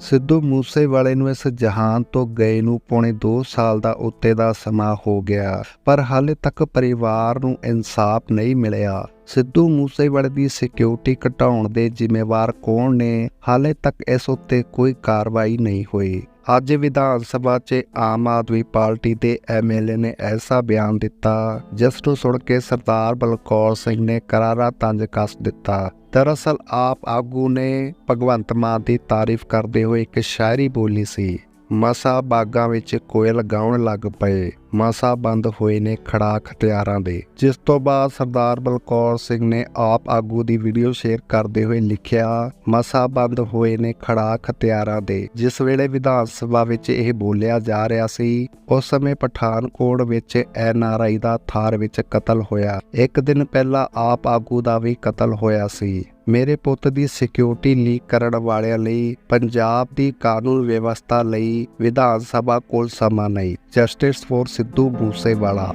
ਸਿੱਧੂ ਮੂਸੇਵਾਲੇ ਨੂੰ ਇਸ ਜਹਾਨ ਤੋਂ ਗਏ ਨੂੰ ਪੌਣੇ 2 ਸਾਲ ਦਾ ਉੱਤੇ ਦਾ ਸਮਾਂ ਹੋ ਗਿਆ, ਪਰ ਹਾਲੇ ਤੱਕ ਪਰਿਵਾਰ ਨੂੰ ਇਨਸਾਫ ਨਹੀਂ ਮਿਲਿਆ। ਸਿੱਧੂ ਮੂਸੇਵਾਲੇ ਦੀ ਸਿਕਿਉਰਿਟੀ ਘਟਾਉਣ ਦੇ ਜ਼ਿੰਮੇਵਾਰ ਕੌਣ ਨੇ? ਹਾਲੇ ਤੱਕ ਇਸ ਉੱਤੇ ਕੋਈ ਕਾਰਵਾਈ ਨਹੀਂ ਹੋਈ। ਅੱਜ ਵਿਧਾਨ ਸਭਾ 'ਚ ਆਮ ਆਦਮੀ ਪਾਰਟੀ ਦੇ ਐਮਐਲਏ ਨੇ ਐਸਾ ਬਿਆਨ ਦਿੱਤਾ, ਜਿਸ ਨੂੰ ਸੁਣ ਕੇ ਸਰਦਾਰ ਬਲਕੌਰ ਸਿੰਘ ਨੇ ਕਰਾਰਾ ਤੰਜ ਕੱਸ ਦਿੱਤਾ। ਦਰਅਸਲ ਆਪ ਆਗੂ ਨੇ ਭਗਵੰਤ ਮਾਨ ਦੀ ਤਾਰੀਫ ਕਰਦੇ ਹੋਏ ਇੱਕ ਸ਼ਾਇਰੀ ਬੋਲੀ ਸੀ। ਮਸਾ ਬਾਗਾਂ ਵਿੱਚ ਕੋਇਲ ਗਾਉਣ ਲੱਗ ਪਏ। ਮਸਾ ਬੰਦ ਹੋਏ ਨੇ ਖੜਾਕ ਹਥਿਆਰਾਂ ਦੇ। ਜਿਸ ਤੋਂ ਬਾਅਦ ਸਰਦਾਰ ਬਲਕੌਰ ਸਿੰਘ ਨੇ ਆਪ ਆਗੂ ਦੀ ਵੀਡੀਓ ਸ਼ੇਅਰ ਕਰਦੇ ਹੋਏ ਲਿਖਿਆ, ਮਸਾ ਬੰਦ ਹੋਏ ਨੇ ਖੜਾਕ ਹਥਿਆਰਾਂ ਦੇ। ਜਿਸ ਵੇਲੇ ਵਿਧਾਨ ਸਭਾ ਵਿੱਚ ਇਹ ਬੋਲਿਆ ਜਾ ਰਿਹਾ ਸੀ, ਉਸ ਸਮੇਂ ਪਠਾਨਕੋਟ ਵਿੱਚ ਐਨ ਆਰ ਆਈ ਦਾ ਥਾਰ ਵਿੱਚ ਕਤਲ ਹੋਇਆ। ਇੱਕ ਦਿਨ ਪਹਿਲਾਂ ਆਪ ਆਗੂ ਦਾ ਵੀ ਕਤਲ ਹੋਇਆ ਸੀ। ਮੇਰੇ ਪੁੱਤ ਦੀ ਸਿਕਿਉਰਿਟੀ ਲੀਕ ਕਰਨ ਵਾਲਿਆਂ ਲਈ ਪੰਜਾਬ ਦੀ ਕਾਨੂੰਨ ਵਿਵਸਥਾ ਲਈ ਵਿਧਾਨ ਸਭਾ ਕੋਲ ਸਮਾਂ ਨਹੀਂ। Justice four Sidhu Moosewala